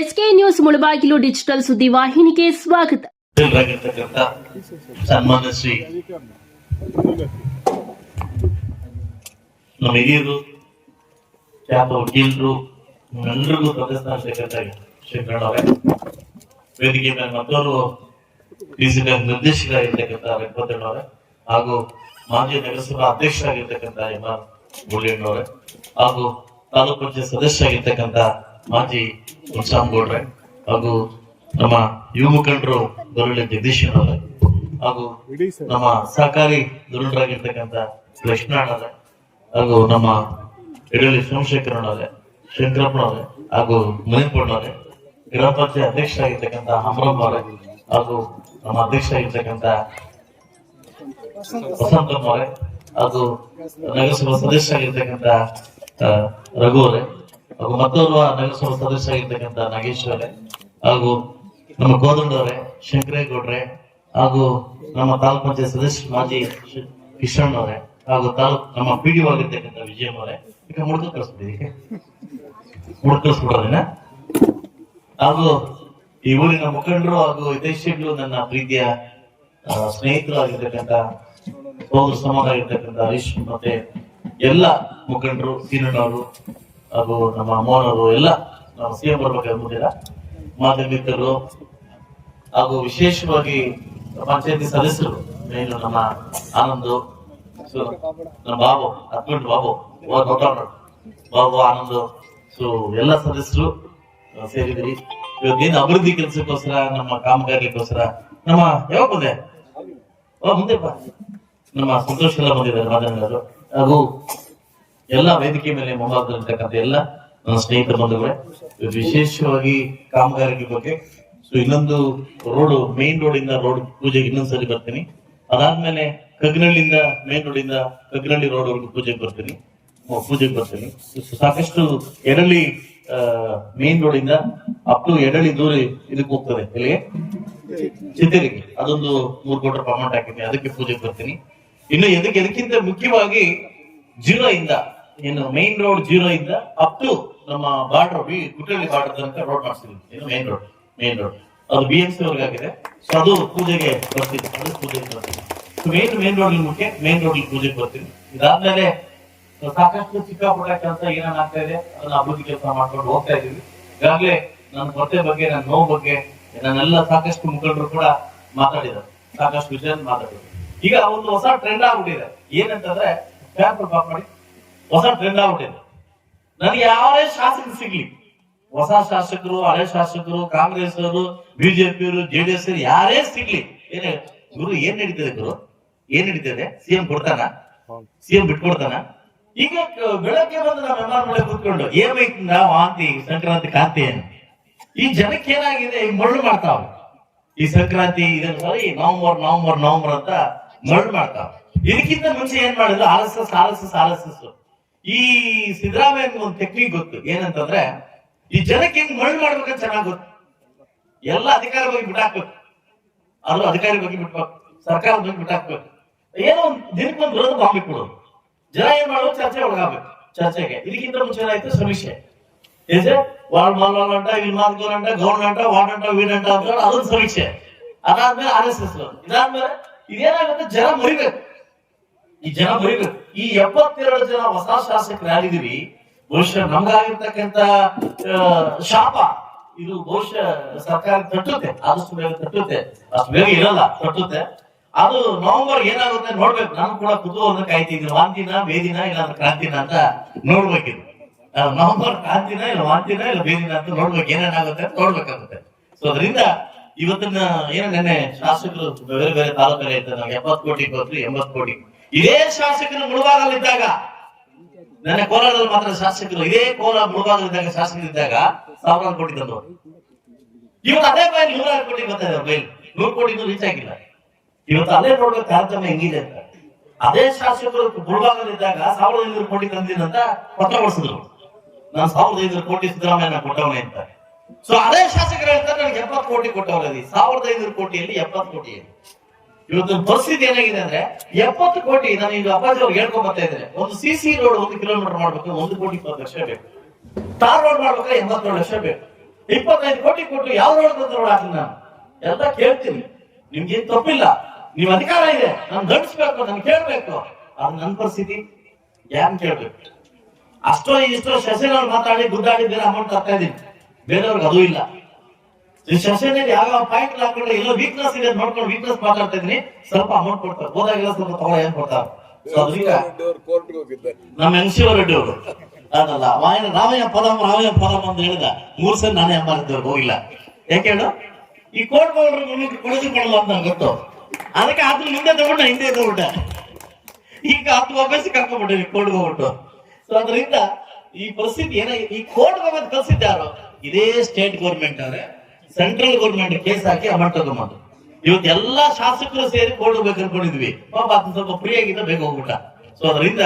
SK news Mulbagal digital ಸುದ್ದಿ ವಾಹಿನಿಗೆ ಸ್ವಾಗತ. ಸನ್ಮಾನ ಶ್ರೀ ನಮ್ಮ ಹಿರಿಯರು, ಖ್ಯಾತ ವಕೀಲರು ಎಲ್ಲರಿಗೂ ಶಂಕರಣ್ಣ ಅವರೇ, ವೇದಿಕೆ ಮೇಲೆ ಡಿಜಿಟಲ್ ಡಿಸಿಟಲ್ ನಿರ್ದೇಶಕರಾಗಿರ್ತಕ್ಕಂಥ ವೆಂಕಟಣ್ಣವರೇ ಹಾಗೂ ಮಾಜಿ ನಗರಸಭಾ ಅಧ್ಯಕ್ಷರಾಗಿರ್ತಕ್ಕಂಥ ಎಂ ಆರ್ ಹಾಗೂ ತಾಲೂಕು ಪಂಚಾಯತ್ ಸದಸ್ಯರಾಗಿರ್ತಕ್ಕಂಥ ಮಾಜಿ ಗೌಡ್ರೆ ಹಾಗೂ ನಮ್ಮ ಯುವ ಮುಖಂಡರು ದೊರಳಿ ಜಗದೀಶನವರೇ ಹಾಗೂ ನಮ್ಮ ಸಹಕಾರಿ ದುರುಳರಾಗಿರ್ತಕ್ಕಂಥ ಲಕ್ಷ್ಮಣರೇ ಹಾಗೂ ನಮ್ಮ ಇಡಲಿ ಸೋಮಶೇಖರನವರೇ ಶಂಕರಪ್ಪನವರೇ ಹಾಗೂ ಮುನಿಪಣ್ಣವರೇ ಗ್ರಾಮ ಪಂಚಾಯತ್ ಅಧ್ಯಕ್ಷರಾಗಿರ್ತಕ್ಕಂಥ ಹಮರಮ್ಮವರೇ ಹಾಗೂ ನಮ್ಮ ಅಧ್ಯಕ್ಷರಾಗಿರ್ತಕ್ಕಂಥ ವಸಂತಮ್ಮವರೇ ಹಾಗೂ ನಗರಸಭಾ ಸದಸ್ಯರಾಗಿರ್ತಕ್ಕಂಥ ರಘು ಅವರೇ ಹಾಗೂ ಮತ್ತೋರ್ವ ನಗರಸಭಾ ಸದಸ್ಯರಾಗಿರ್ತಕ್ಕಂಥ ನಾಗೇಶ್ ಅವರೇ, ಹಾಗೂ ನಮ್ಮ ಕೋದಂಡವರೇ ಶಂಕರೇಗೌಡ್ರೆ, ಹಾಗೂ ನಮ್ಮ ತಾಲೂಕ್ ಪಂಚಾಯತ್ ಸದಸ್ಯ ಮಾಜಿ ಕಿಶನ್ ಅವರೇ, ಹಾಗೂ ತಾಲೂಕ್ ನಮ್ಮ ಪಿ ಡಿ ಆಗಿರ್ತಕ್ಕಂಥ ವಿಜಯನ್ ಅವರೇ. ಈಗ ಮುಡ್ಕ ಕಳಿಸ್ಬಿಡಿ ಮುಡ್ಕ ಹಾಗೂ ಈ ಊರಿನ ಮುಖಂಡರು ಹಾಗೂ ಹಿತೈಷಿಗಳು ನನ್ನ ಪ್ರೀತಿಯ ಸ್ನೇಹಿತರು ಆಗಿರ್ತಕ್ಕಂಥ ಸಮಾನ ಆಗಿರ್ತಕ್ಕಂಥ ಹರೀಶ್ ಮತ್ತೆ ಎಲ್ಲ ಮುಖಂಡರು ಸೀನಣ್ಣವರು ಹಾಗೂ ನಮ್ಮ ಅಮ್ಮನವರು ಎಲ್ಲ ನಮ್ಮ ಸಿಎಂ ಬರ್ಬೇಕಾದ್ರೆ ಮುಂದಿನ ಮಾಧ್ಯಮಿಕರು ಹಾಗೂ ವಿಶೇಷವಾಗಿ ಪಂಚಾಯತಿ ಸದಸ್ಯರು ಏನು ನಮ್ಮ ಆನಂದ್, ಸೊ, ನಮ್ಮ ಬಾಬು, ಹತ್ಮಂಡ್ ಬಾಬು ದೊಡ್ಡವ್ರು. ಬಾಬು ಆನಂದ್, ಸೊ, ಎಲ್ಲ ಸದಸ್ಯರು ಸೇರಿದ್ರಿ ಸೇರಿದಿರಿ ಇವತ್ತೇನು ಅಭಿವೃದ್ಧಿ ಕೆಲಸಕ್ಕೋಸ್ಕರ, ನಮ್ಮ ಕಾಮಗಾರಿಗೋಸ್ಕರ, ನಮ್ಮ ಯಾವಾಗ ಬಂದೆ ಓ ಮುಂದೆ ಬಾ. ನಮ್ಮ ಸಂತೋಷ ಎಲ್ಲ ಬಂದಿದ್ದಾರೆ ಮಾಧ್ಯಮದವರು. ಹಾಗೂ ಎಲ್ಲ ವೇದಿಕೆ ಮೇಲೆ ಮುಂಭಾಗದಲ್ಲಿರ್ತಕ್ಕಂಥ ಎಲ್ಲ ನನ್ನ ಸ್ನೇಹಿತ ಬಂಧುಗಳೇ, ವಿಶೇಷವಾಗಿ ಕಾಮಗಾರಿಕೆ ಬಗ್ಗೆ. ಸೊ ಇನ್ನೊಂದು ರೋಡ್ ಮೇನ್ ರೋಡ್ ಇಂದ ರೋಡ್ ಪೂಜೆಗೆ ಇನ್ನೊಂದ್ಸರಿ ಬರ್ತೀನಿ. ಅದಾದ್ಮೇಲೆ ಕಗ್ನಳ್ಳಿಯಿಂದ ಮೇನ್ ರೋಡ್ ಇಂದ ಕಗ್ನಳ್ಳಿ ರೋಡ್ ವರೆಗೂ ಪೂಜೆಗೆ ಬರ್ತೀನಿ. ಪೂಜೆಗೆ ಬರ್ತೀನಿ. ಸಾಕಷ್ಟು ಎರಳಿ ಮೇನ್ ರೋಡ್ ಇಂದ ಅಪ್ ಟು ಎಡಳ್ಳಿ ದೂರ ಇದಕ್ಕೆ ಹೋಗ್ತದೆ. ಎಲ್ಲಿಗೆ? ಚಿತ್ತೇರಿಗೆ. ಅದೊಂದು ಮೂರು ಕೋಟಿ ರೂಪಾಯಿ ಅಮೌಂಟ್ ಹಾಕಿದ್ದೀನಿ ಅದಕ್ಕೆ ಪೂಜೆಗೆ ಬರ್ತೀನಿ. ಇನ್ನು ಎದಕ್ಕೆ ಎದಕ್ಕಿಂತ ಮುಖ್ಯವಾಗಿ ಜೀರೋ ಇಂದ ಏನು ಮೈನ್ ರೋಡ್ ಜೀರೋ ಇಂದ ಅಪ್ ಟು ನಮ್ಮ ಬಾರ್ಡರ್ ಬಿ ಕುಟ್ಟಳ್ಳಿ ಬಾರ್ಡರ್ ತನಕ ರೋಡ್ ಮಾಡಿಸ್ತೀವಿ ಏನು ಮೈನ್ ರೋಡ್ ಮೈನ್ ರೋಡ್ ಅದು ಬಿ ಎಂ ಸಿ ಆಗಿದೆ ಸೊ ಅದು ಪೂಜೆಗೆ ಬರ್ತೀವಿ ಅದು ಪೂಜೆಗೆ ಬರ್ತೀನಿ ಮೇನ್ ಮೇನ್ ರೋಡ್ ಮುಖ್ಯ ಮೇನ್ ರೋಡ್ ಪೂಜೆಗೆ ಬರ್ತೀವಿ ಇದಾದ್ಮೇಲೆ ಸಾಕಷ್ಟು ಚಿಕ್ಕ ಕೆಲಸ ಏನೇನ್ ಆಗ್ತಾ ಇದೆ, ಅದನ್ನ ಅಭಿವೃದ್ಧಿ ಕೆಲಸ ಮಾಡ್ಕೊಂಡು ಹೋಗ್ತಾ ಇದೀವಿ. ಈಗಾಗಲೇ ನನ್ನ ಕೊರತೆ ಬಗ್ಗೆ ನನ್ನ ನೋವು ಬಗ್ಗೆ ನನ್ನೆಲ್ಲ ಸಾಕಷ್ಟು ಮುಖಂಡರು ಕೂಡ ಮಾತಾಡಿದ್ದಾರೆ. ಸಾಕಷ್ಟು ವಿಷಯ ಮಾತಾಡಿದ್ರು ಈಗ ಒಂದು ಹೊಸ ಟ್ರೆಂಡ್ ಆಗ್ಬಿಟ್ಟಿದೆ. ಏನಂತಂದ್ರೆ ಪಾಪ್ ಮಾಡಿ. ಹೊಸ ಟ್ರೆಂಡ್ ಆಗ್ಬಿಟ್ಟಿದೆ ನನಗೆ ಯಾರೇ ಶಾಸಕ ಸಿಗ್ಲಿ? ಹೊಸ ಶಾಸಕರು, ಹಳೆ ಶಾಸಕರು ಕಾಂಗ್ರೆಸ್ ಅವರು ಬಿಜೆಪಿಯವರು ಜೆಡಿಎಸ್ ಯಾರೇ ಸಿಗ್ಲಿ. ಏನೇ, ಗುರು ಏನ್ ನಡೀತದೆ ಗುರು? ಏನ್ ನಡೀತದೆ? ಸಿಎಂ ಕೊಡ್ತಾನ? ಸಿಎಂ ಬಿಟ್ಕೊಡ್ತಾನ? ಈಗ ಬೆಳಗ್ಗೆ ಬಂದು ನಮ್ಮ ಎಮ್ಮಾರ್ ಮಳೆ ಕೂತ್ಕೊಂಡು ಏಮೈತ್ ನಾವು ವಾಂತಿ ಸಂಕ್ರಾಂತಿ, ಕಾಂತಿ ಏನು? ಈ ಜನಕ್ಕೆ ಏನಾಗಿದೆ? ಈ ಮರಳು ಮಾಡ್ತಾವ. ಈ ಸಂಕ್ರಾಂತಿ, ಇದನ್ನ ಸರಿ ನವಂಬರ್ ನವಂಬರ್ ನವಂಬರ್ ಅಂತ ಮರಳು ಮಾಡ್ತಾವ. ಇದಕ್ಕಿಂತ ಮುಂಚೆ ಏನ್ ಮಾಡಿದ್ರು ಆರ್ ಎಸ್ ಎಸ್. ಈ ಸಿದ್ದರಾಮಯ್ಯ ಒಂದು ಟೆಕ್ನಿಕ್ ಗೊತ್ತು. ಏನಂತಂದ್ರೆ, ಈ ಜನಕ್ಕೆ ಹೆಂಗ್ ಮರಳು ಮಾಡ್ಬೇಕಂತ ಚೆನ್ನಾಗ್ ಗೊತ್ತು. ಎಲ್ಲ ಅಧಿಕಾರ ಬಗ್ಗೆ ಬಿಟ್ಟಾಕ್ಬೇಕು. ಅಲ್ಲೂ ಅಧಿಕಾರಿ ಬಗ್ಗೆ ಬಿಟ್ಬೇಕು. ಸರ್ಕಾರ ಬಗ್ಗೆ ಬಿಟ್ಟಾಕ್ಬೇಕು. ಏನೋ ಒಂದು ದಿನಕ್ಕೆ ಒಂದು ವಿರೋಧ ಬಾಂಬ್ ಇಟ್ಬಿಡೋದು ಜನ ಏನ್ ಮಾಡೋದು ಚರ್ಚೆ ಒಳಗಾಗ್ಬೇಕು. ಚರ್ಚೆಗೆ. ಇದಕ್ಕಿಂತ ಮುಂಚೆ ಏನಾಯ್ತು? ಸಮೀಕ್ಷೆ. ವಾರ್ಡ್ ಮಾಲ್ ವಾಲ್ ಅಂಟ, ಇಲ್ಲಿ ಮಾಲ್ ಅಂಟ ಗೌಂಡ್ ಅಂಟ, ವಾರ್ಡ್ ಅಂಟ, ವೀಡ್ ಅಂಟ ಅಂತ ಅದೊಂದು ಸಮೀಕ್ಷೆ. ಅದಾದ್ಮೇಲೆ ಆರ್ ಎಸ್ ಎಸ್ ಇದಾದ್ಮೇಲೆ ಇದೇನಾಗುತ್ತೆ? ಜನ ಮರಿಬೇಕು. ಈ ಜನ ಬರೀ ಈ ಎಪ್ಪತ್ತೆರಡು ಜನ ಹೊಸ ಶಾಸಕರು ಯಾರಿದ್ದೀವಿ ಬಹುಶಃ ನಮ್ಗಾಗಿರ್ತಕ್ಕಂತ ಶಾಪ, ಇದು ಬಹುಶಃ ಸರ್ಕಾರ ತಟ್ಟುತ್ತೆ, ಆದಷ್ಟು ಬೇಗ ತಟ್ಟುತ್ತೆ. ಅಷ್ಟು ಬೇಗ ಇರಲ್ಲ, ತಟ್ಟುತ್ತೆ. ಅದು ನವೆಂಬರ್ ಏನಾಗುತ್ತೆ ನೋಡ್ಬೇಕು. ನಾನು ಕೂಡ ಕುತೂಹಲ ಕಾಯ್ತಿದ್ದೀನಿ. ವಾಂತಿನ ಬೇದಿನ ಇಲ್ಲಾಂದ್ರೆ ಕ್ರಾಂತಿನ ಅಂತ ನೋಡ್ಬೇಕಿದ್ರು ನವೆಂಬರ್ ಕ್ರಾಂತಿನ ಇಲ್ಲ ವಾಂತಿನ ಇಲ್ಲ ಬೇದಿನ ಅಂತ ನೋಡ್ಬೇಕು. ಏನೇನಾಗುತ್ತೆ ಅಂತ ನೋಡ್ಬೇಕಾಗುತ್ತೆ. ಸೊ ಅದರಿಂದ ಇವತ್ತಿನ, ಏನ ನೆನ್ನೆ ಶಾಸಕರು ಬೇರೆ ಬೇರೆ ತಾಲೂಕಲ್ಲಿ ಇರ್ತಾರೆ ಎಪ್ಪತ್ತು ಕೋಟಿ ಕೊಟ್ಟರು ಎಂಬತ್ತು ಕೋಟಿ. ಇದೇ ಶಾಸಕರು ಮುಳುಬಾಗಲಿದ್ದಾಗ ನನ್ನ ಕೋಲಾರದಲ್ಲಿ ಮಾತ್ರ ಶಾಸಕರು, ಇದೇ ಕೋಲಾರ ಮುಳುಬಾಗಲಿದ್ದಾಗ ಶಾಸಕರಿದ್ದಾಗ ಸಾವಿರಾರು ಕೋಟಿ ತಂದವರು. ಇವತ್ತು ಅದೇ ಬಾಯಿ ನೂರಾರು ಕೋಟಿ ಬರ್ತಾ ಇದ್ದಾರೆ ಬೈಲ್ ನೂರು ಕೋಟಿ ರೀಚ್ ಆಗಿಲ್ಲ. ಇವತ್ತು ಅದೇ ನೋಡ್ಬೇಕು ಕಾರ್ಯಕ್ರಮ ಹೆಂಗಿದೆ ಅಂತ. ಅದೇ ಶಾಸಕರು ಮುಳುಬಾಗಲಿದ್ದಾಗ ಸಾವಿರದ ಐನೂರು ಕೋಟಿ ತಂದಿದಂತ ಪತ್ರ ಹೊಡಿಸಿದ್ರು ನಾನು ಸಾವಿರದ ಐನೂರು ಕೋಟಿ ಸಿದ್ದರಾಮಯ್ಯ ಕೊಟ್ಟವನೇ ಅಂತ. ಸೊ ಅದೇ ಶಾಸಕರು ಹೇಳ್ತಾರೆ, ನನಗೆ ಎಪ್ಪತ್ತು ಕೋಟಿ ಕೊಟ್ಟವರಲ್ಲಿ, ಸಾವಿರದ ಐನೂರು ಕೋಟಿಯಲ್ಲಿ ಎಪ್ಪತ್ತು ಕೋಟಿ ಇವತ್ತು ಪರಿಸ್ಥಿತಿ ಏನಾಗಿದೆ ಅಂದ್ರೆ ಎಪ್ಪತ್ತು ಕೋಟಿ ನಾನು ಈಗ ಅಪ್ಪಾಜಿ ಅವ್ರು ಹೇಳ್ಕೊಂಡ್ ಬರ್ತಾ ಇದ್ದಾರೆ ಒಂದು ಸಿ ಸಿ ರೋಡ್ ಒಂದು ಕಿಲೋಮೀಟರ್ ಮಾಡ್ಬೇಕು, ಒಂದು ಕೋಟಿ ಇಪ್ಪತ್ತು ಲಕ್ಷ ಬೇಕು. ತಾರ್ ರೋಡ್ ಮಾಡ್ಬೇಕಾದ್ರೆ ಎಂಬತ್ತೇಳು ಲಕ್ಷ ಬೇಕು. ಇಪ್ಪತ್ತೈದು ಕೋಟಿ ಕೊಟ್ಟು ಯಾವ ರೋಡ್ ಬಂದ ರೋಡ್ ಹಾಕಿ ನಾನು? ಎಲ್ಲ ಕೇಳ್ತೀನಿ. ನಿಮ್ಗೆ ಏನ್ ತಪ್ಪಿಲ್ಲ. ನಿಮ್ ಅಧಿಕಾರ ಇದೆ. ನಾನು ದಂಡಿಸ್ಬೇಕು, ನಾನು ಕೇಳ್ಬೇಕು. ಅದು ನನ್ನ ಪರಿಸ್ಥಿತಿ. ಯಾರು ಕೇಳ್ಬೇಕು? ಅಷ್ಟೋ ಇಷ್ಟೋ ಸಸಿಗಳು ಮಾತಾಡಿ, ಗುದ್ದಾಡಿ ಬೇರೆ ಅಮೌಂಟ್ ತರ್ತಾ ಇದ್ದೀನಿ. ಬೇರೆಯವ್ರಿಗೆ ಅದು ಇಲ್ಲ. ಈ ಶಶಿನಲ್ಲಿ ಯಾವ ಪಾಯಿಂಟ್ ಹಾಕೊಂಡ್ರೆ ಎಲ್ಲ ವೀಕ್ನೆಸ್ ಇದೆ ನೋಡ್ಕೊಂಡು ವೀಕ್ನೆಸ್ ಮಾತಾಡ್ತಾ ಸ್ವಲ್ಪ ಅಮೌಂಟ್ ಕೊಡ್ತಾರೆ. ಹೋದಾಗೆಲ್ಲ ಸ್ವಲ್ಪ ತಗೊಳ್ಳ, ಏನ್ ಕೊಡ್ತಾರೆ? ಸೊ ನಮ್ಮ ಎನ್ ಶಿವರೆಡ್ಡಿ ಅವರು. ಅದಲ್ಲ ವಾಯನ ರಾಮಯ್ಯ ಪದಂ ರಾಮಯ್ಯ ಪದಂ ಅಂತ ಹೇಳಿದ. ಮೂರ್ ಸಲ ನಾನೇ ಅಂಬಾರಿದ್ದವ್ರು ಹೋಗಿಲ್ಲ. ಯಾಕೆ ಹೇಳು? ಈ ಕೋರ್ಟ್ ಮುಂದೆ ಕೊಡಲ್ಲ ಅಂತ ನಂಗೆ ಗೊತ್ತು. ಅದಕ್ಕೆ ಅದ್ರ ಮುಂದೆ ತಗೊಂಡ, ಹಿಂದೆ ತಗೊಂಡ. ಈಗ ಹತ್ತು ವಾಪಸ್ ಕರ್ಕೊಂಡ್ಬಿಟ್ಟಿ ಕೋರ್ಟ್ ಹೋಗ್ಬಿಟ್ಟು. ಸೊ ಅದರಿಂದ ಈ ಪರಿಸ್ಥಿತಿ ಏನ ಈ ಕೋರ್ಟ್ ಹೋಗೋದು ಕಲ್ಸಿದ್ದಾರೋ ಇದೇ ಸ್ಟೇಟ್ ಗೌರ್ಮೆಂಟ್ ಅವರೇ. ಸೆಂಟ್ರಲ್ ಗೌರ್ಮೆಂಟ್ ಕೇಸ್ ಹಾಕಿ ಅಮೌಂಟ್ ತಗೊಂಬಂದು ಇವತ್ತು ಎಲ್ಲಾ ಶಾಸಕರು ಸೇರಿ ಹೋಗ್ಬೇಕು ಅನ್ಕೊಂಡಿದ್ವಿ. ಪಾಪ ಸ್ವಲ್ಪ ಫ್ರೀ ಆಗಿದ್ದ ಬೇಗ ಹೋಗ್ಬಿಟ್ಟ. ಸೊ ಅದರಿಂದ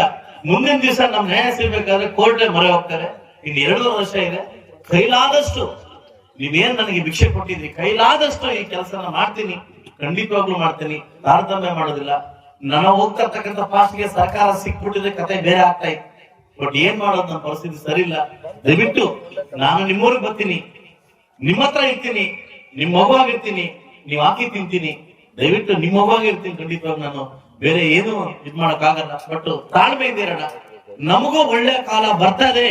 ಮುಂದಿನ ದಿವಸ ನಮ್ ನ್ಯಾಯ ಸಿಗ್ಬೇಕಾದ್ರೆ ಕೋರ್ಟ್ ಮೊರೆ ಹೋಗ್ತಾರೆ. ಇನ್ ಎರಡೂವರೆ ವರ್ಷ ಇದೆ. ಕೈಲಾದಷ್ಟು ನೀವೇನ್ ನನಗೆ ಭಿಕ್ಷೆ ಕೊಟ್ಟಿದ್ರಿ? ಕೈಲಾದಷ್ಟು ಈ ಕೆಲಸನ ಮಾಡ್ತೀನಿ. ಖಂಡಿತವಾಗ್ಲೂ ಮಾಡ್ತೀನಿ. ತಾರತಮ್ಯ ಮಾಡೋದಿಲ್ಲ. ನಾನು ಹೋಗ್ತಾ ಪಾಸ್ಟ್ಗೆ ಸರ್ಕಾರ ಸಿಕ್ಬಿಟ್ಟಿದ್ರೆ ಕತೆ ಬೇರೆ ಆಗ್ತಾ ಇತ್ತು. ಬಟ್ ಏನ್ ಮಾಡೋದು? ನನ್ನ ಪರಿಸ್ಥಿತಿ ಸರಿ ಇಲ್ಲ ದಯವಿಟ್ಟು ನಾನು ನಿಮ್ಮೂರಿಗೆ ಬರ್ತೀನಿ. ನಿಮ್ಮ ಹತ್ರ ಇರ್ತೀನಿ, ನಿಮ್ಮ ಮಗುವಾಗಿರ್ತೀನಿ ನೀವ್ ಹಾಕಿ ತಿಂತೀನಿ. ದಯವಿಟ್ಟು ನಿಮ್ಮ ಇರ್ತೀನಿ ಖಂಡಿತವಾಗ ನಾನು. ಬೇರೆ ಏನು ಇದ್ ಮಾಡಕ್ ಆಗಲ್ಲ ಬಟ್ ತಾಳ್ಮೆ ನಮಗೂ ಒಳ್ಳೆ ಕಾಲ ಬರ್ತದೆ.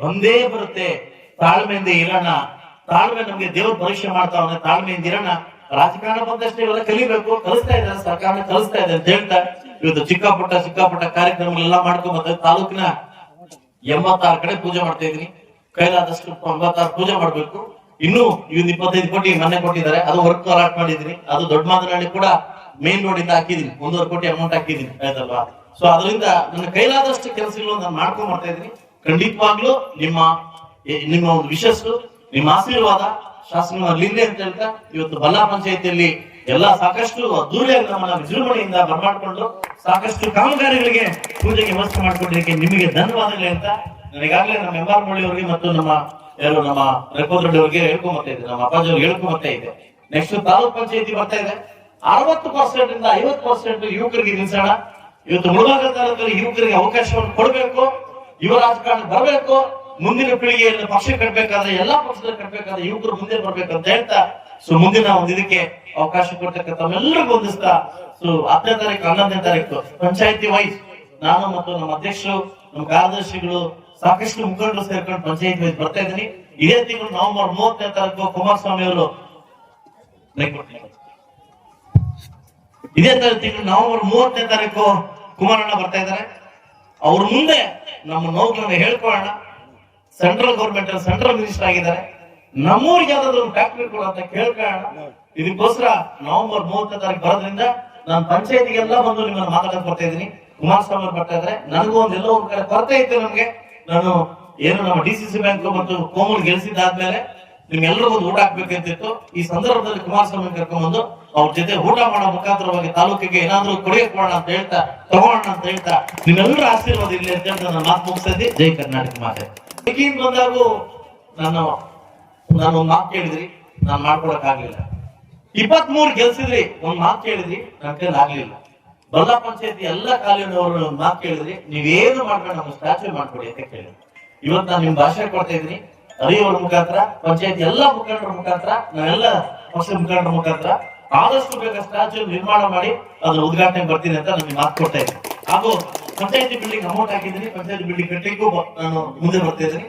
ಬಂದೇ ಬರುತ್ತೆ. ತಾಳ್ಮೆಯಿಂದ ಇರೋಣ ತಾಳ್ಮೆ ನಮ್ಗೆ ದೇವ್ರ ಪರೀಕ್ಷೆ ಮಾಡ್ತಾವನೆ. ತಾಳ್ಮೆಯಿಂದ ಇರೋಣ ರಾಜಕಾರಣ ಬಂದಷ್ಟೇ ಇವೆಲ್ಲ ಕಲಿಬೇಕು. ಕಲಿಸ್ತಾ ಇದ್ದಾರೆ. ಸರ್ಕಾರ ಕಲಿಸ್ತಾ ಇದೆ ಅಂತ ಹೇಳ್ತಾ. ಇವತ್ತು ಚಿಕ್ಕ ಪುಟ್ಟ ಚಿಕ್ಕ ಪುಟ್ಟ ಕಾರ್ಯಕ್ರಮಗಳೆಲ್ಲ ಮಾಡ್ಕೊಂಡ್ ಬಂದ ತಾಲೂಕಿನ ಎಂಬತ್ತಾರು ಕಡೆ ಪೂಜೆ ಮಾಡ್ತಾ ಇದೀನಿ ಕೈಲಾದಷ್ಟು ಎಂಬತ್ತಾರು ಪೂಜೆ ಮಾಡ್ಬೇಕು. ಇನ್ನು ಇವ್ ಇಪ್ಪತ್ತೈದು ಕೋಟಿ ಮೊನ್ನೆ ಕೊಟ್ಟಿದ್ದಾರೆ. ಅದು ವರ್ಕ್ ಅಲಾಟ್ ಮಾಡಿದೀನಿ ಅದು ದೊಡ್ಡ ಮಾತನಾಡಿ ಕೂಡ ಮೇನ್ ರೋಡ್ ಇಂದ ಹಾಕಿದೀನಿ ಒಂದೂವರೆ ಕೋಟಿ ಅಮೌಂಟ್ ಹಾಕಿದೀನಿ ಆಯ್ತಲ್ವಾ? ಸೊ ಅದರಿಂದ ನನ್ನ ಕೈಲಾದಷ್ಟು ಕೆಲಸಗಳು ನಾನು ಮಾಡ್ಕೊಂಡ್ ಮಾಡ್ತಾ ಇದ್ದೀನಿ. ಖಂಡಿತವಾಗ್ಲೂ ನಿಮ್ಮ ನಿಮ್ಮ ಒಂದು ವಿಶಸ್ಸು ನಿಮ್ಮ ಆಶೀರ್ವಾದ ಶಾಸನ ಲಿಂಗ ಅಂತ ಹೇಳ್ತಾ, ಇವತ್ತು ಬಲ್ಲಾ ಪಂಚಾಯತಿಯಲ್ಲಿ ಎಲ್ಲಾ ಸಾಕಷ್ಟು ಅದ್ದೂರಿಯಾಗಿ ನಮ್ಮನ್ನ ವಿಜೃಂಭಣೆಯಿಂದ ಬರ್ಮಾಡ್ಕೊಂಡು ಸಾಕಷ್ಟು ಕಾಮಗಾರಿಗಳಿಗೆ ಪೂಜೆಗೆ ವ್ಯವಸ್ಥೆ ಮಾಡ್ಕೊಂಡಿದ್ದಕ್ಕೆ ನಿಮಗೆ ಧನ್ಯವಾದಗಳು ಅಂತ. ನನಗಾಗ್ಲೇ ನಮ್ಮ ಎಂಬಾರ್ ಅವರಿಗೆ ಮತ್ತು ನಮ್ಮ ಯಾರು ನಮ್ಮ ರೆಡ್ಡಿ ಅವರಿಗೆ ಮತ್ತೆ ಇದೆ, ನಮ್ಮ ಅಪ್ಪಾಜಿ ಅವ್ರಿಗೆ ಮತ್ತೆ ಇದೆ. ನೆಕ್ಸ್ಟ್ ತಾಲೂಕ್ ಪಂಚಾಯತಿ ಬರ್ತಾ ಇದೆ. ಅರವತ್ತು ಪರ್ಸೆಂಟ್ ಇಂದ ಐವತ್ತು ಪರ್ಸೆಂಟ್ ಯುವಕರಿಗೆ ನಿಲ್ಸೋಣ. ಇವತ್ತು ಮುಳುಗ ತಾಲೂಕಲ್ಲಿ ಯುವಕರಿಗೆ ಅವಕಾಶವನ್ನು ಕೊಡಬೇಕು, ಯುವ ರಾಜಕಾರಣ ಬರಬೇಕು, ಮುಂದಿನ ಪೀಳಿಗೆಯಲ್ಲಿ ಪಕ್ಷ ಕಟ್ಟಬೇಕಾದ್ರೆ ಎಲ್ಲಾ ಪಕ್ಷದಲ್ಲಿ ಕಟ್ಟಬೇಕಾದ್ರೆ ಯುವಕರು ಮುಂದೆ ಬರ್ಬೇಕು ಅಂತ ಹೇಳ್ತಾ ಸೊ ಮುಂದಿನ ಒಂದು ಇದಕ್ಕೆ ಅವಕಾಶ ಕೊಡ್ತಕ್ಕಂಥ ಎಲ್ಲರಿಗೂ ಹೊಂದಿಸ್ತಾ ಸೊ ಹತ್ತನೇ ತಾರೀಕು, ಹನ್ನೊಂದನೇ ತಾರೀಕು, ಪಂಚಾಯತಿ ವೈಸ್ ನಾನು ಮತ್ತು ನಮ್ಮ ಅಧ್ಯಕ್ಷರು, ನಮ್ಮ ಕಾರ್ಯದರ್ಶಿಗಳು ಸಾಕಷ್ಟು ಮುಖಂಡರು ಸೇರ್ಕೊಂಡು ಪಂಚಾಯತ್ ಮೇಲೆ ಬರ್ತಾ ಇದ್ದೀನಿ. ಇದೇ ತಿಂಗಳು ನವೆಂಬರ್ ಮೂವತ್ತನೇ ತಾರೀಕು ಕುಮಾರಸ್ವಾಮಿ ಅವರು ಇದೇ ತರ ತಿಂಗಳು ನವೆಂಬರ್ ಮೂವತ್ತನೇ ತಾರೀಕು ಕುಮಾರಣ್ಣ ಬರ್ತಾ ಇದ್ದಾರೆ. ಅವ್ರ ಮುಂದೆ ನಮ್ಮ ನೋವುಗಳನ್ನ ಹೇಳ್ಕೊಳ್ಳೋಣ. ಸೆಂಟ್ರಲ್ ಗೌರ್ಮೆಂಟ್ ಸೆಂಟ್ರಲ್ ಮಿನಿಸ್ಟರ್ ಆಗಿದ್ದಾರೆ. ನಮ್ಮೂರಿಗೆ ಯಾವ್ದಾದ್ರು ಫ್ಯಾಕ್ಟ್ರಿ ಕೊಡೋ ಅಂತ ಕೇಳ್ಕೊಳ್ಳೋಣ. ಇದಕ್ಕೋಸ್ಕರ ನವೆಂಬರ್ ಮೂವತ್ತನೇ ತಾರೀಕು ಬರೋದ್ರಿಂದ ನಾನು ಪಂಚಾಯತಿಗೆಲ್ಲ ಬಂದು ನಿಮ್ಮನ್ನು ಮಾತಾಡಕ್ ಬರ್ತಾ ಇದ್ದೀನಿ. ಕುಮಾರಸ್ವಾಮಿ ಅವ್ರು ಬರ್ತಾ ಇದ್ರೆ ನನಗೂ ಒಂದೆಲ್ಲೋ ಒಂದ್ ಕಡೆ ಕೊರತೆ ಇತ್ತು ನಮ್ಗೆ. ನಾನು ಏನು ನಮ್ಮ ಡಿ ಸಿ ಸಿ ಬ್ಯಾಂಕ್ ಮತ್ತು ಕೋಮಲ್ ಗೆಲ್ಸಿದ್ದಾದ್ಮೇಲೆ ನಿಮ್ಗೆಲ್ಲರಿಗೂ ಊಟ ಹಾಕ್ಬೇಕಂತಿತ್ತು. ಈ ಸಂದರ್ಭದಲ್ಲಿ ಕುಮಾರಸ್ವಾಮಿ ಕರ್ಕೊಂಡ್ಬಂದು ಅವ್ರ ಜೊತೆ ಊಟ ಮಾಡೋ ಮುಖಾಂತರವಾಗಿ ತಾಲೂಕಿಗೆ ಏನಾದ್ರೂ ಕೊಡುಗೆ ಕೊಡೋಣ ಅಂತ ಹೇಳ್ತಾ, ತಗೋಣ ಅಂತ ಹೇಳ್ತಾ ನಿಮ್ಮೆಲ್ಲರ ಆಶೀರ್ವಾದ ಇಲ್ಲಿ ಅಂತ ಹೇಳ್ತಾ ನಾನು ಮಾತು ಮುಗಿಸ್ತಾ ಜೈ ಕರ್ನಾಟಕ ಮಾತೆ. ಈಗಿನ ಬಂದಾಗ ನಾನು ನಾನು ಒಂದ್ ಮಾತು ಕೇಳಿದ್ರಿ ನಾನು ಮಾಡ್ಕೊಡಕ್ ಆಗ್ಲಿಲ್ಲ. ಇಪ್ಪತ್ತ್ ಮೂರು ಗೆಲ್ಸಿದ್ರಿ, ಒಂದ್ ಮಾತು ಕೇಳಿದ್ರಿ ನನ್ ಕೈಲಿ ಆಗ್ಲಿಲ್ಲ. ಬಲ್ಲ ಪಂಚಾಯತಿ ಎಲ್ಲ ಕಾಲೇಜಿನವರು ಮಾತು ಕೇಳಿದ್ರಿ. ನೀವೇನು ಮಾಡ್ಕೊಂಡು ನಮ್ಮ ಸ್ಟ್ಯಾಚ್ಯೂ ಮಾಡ್ಕೊಡಿ ಅಂತ ಕೇಳಿದ್ರಿ. ಇವತ್ತು ನಾನು ನಿಮ್ ಭಾಷೆ ಕೊಡ್ತಾ ಇದ್ದೀನಿ. ಅರಿಯವರ ಮುಖಾಂತರ, ಪಂಚಾಯತಿ ಎಲ್ಲಾ ಮುಖಂಡರ ಮುಖಾಂತರ, ನಾವೆಲ್ಲ ಪಕ್ಷದ ಮುಖಂಡರ ಮುಖಾಂತರ ಆದಷ್ಟು ಬೇಗ ಸ್ಟ್ಯಾಚ್ಯೂ ನಿರ್ಮಾಣ ಮಾಡಿ ಅದ್ರ ಉದ್ಘಾಟನೆ ಬರ್ತೀನಿ ಅಂತ ನಮಗೆ ಮಾತು ಕೊಡ್ತಾ ಇದ್ದೀನಿ. ಹಾಗೂ ಪಂಚಾಯತಿ ಬಿಲ್ಡಿಂಗ್ ಅಮೌಂಟ್ ಹಾಕಿದ್ದೀನಿ. ಪಂಚಾಯತಿ ಬಿಲ್ಡಿಂಗ್ ಕಟ್ಟಲಿಕ್ಕೂ ನಾನು ಮುಂದೆ ಬರ್ತಾ ಇದ್ದೀನಿ.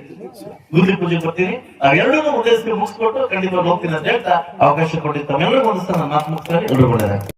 ಮುಂದಿನ ಪೂಜೆ ಬರ್ತೀನಿ. ಎರಡನ್ನೂ ಉದ್ದೇಶಕ್ಕೆ ಮುಗಿಸ್ಕೊಟ್ಟು ಖಂಡಿತವಾಗಿ ಹೋಗ್ತೀನಿ ಅಂತ ಹೇಳ್ತಾ ಅವಕಾಶ ಕೊಟ್ಟಿದ್ದ ತಮ್ಮೆಲ್ಲರಿಗೂ ಒಂದು ಮಾತು ಮುಗಿಸ್ತಾರೆ. ಎಲ್ಲರೂ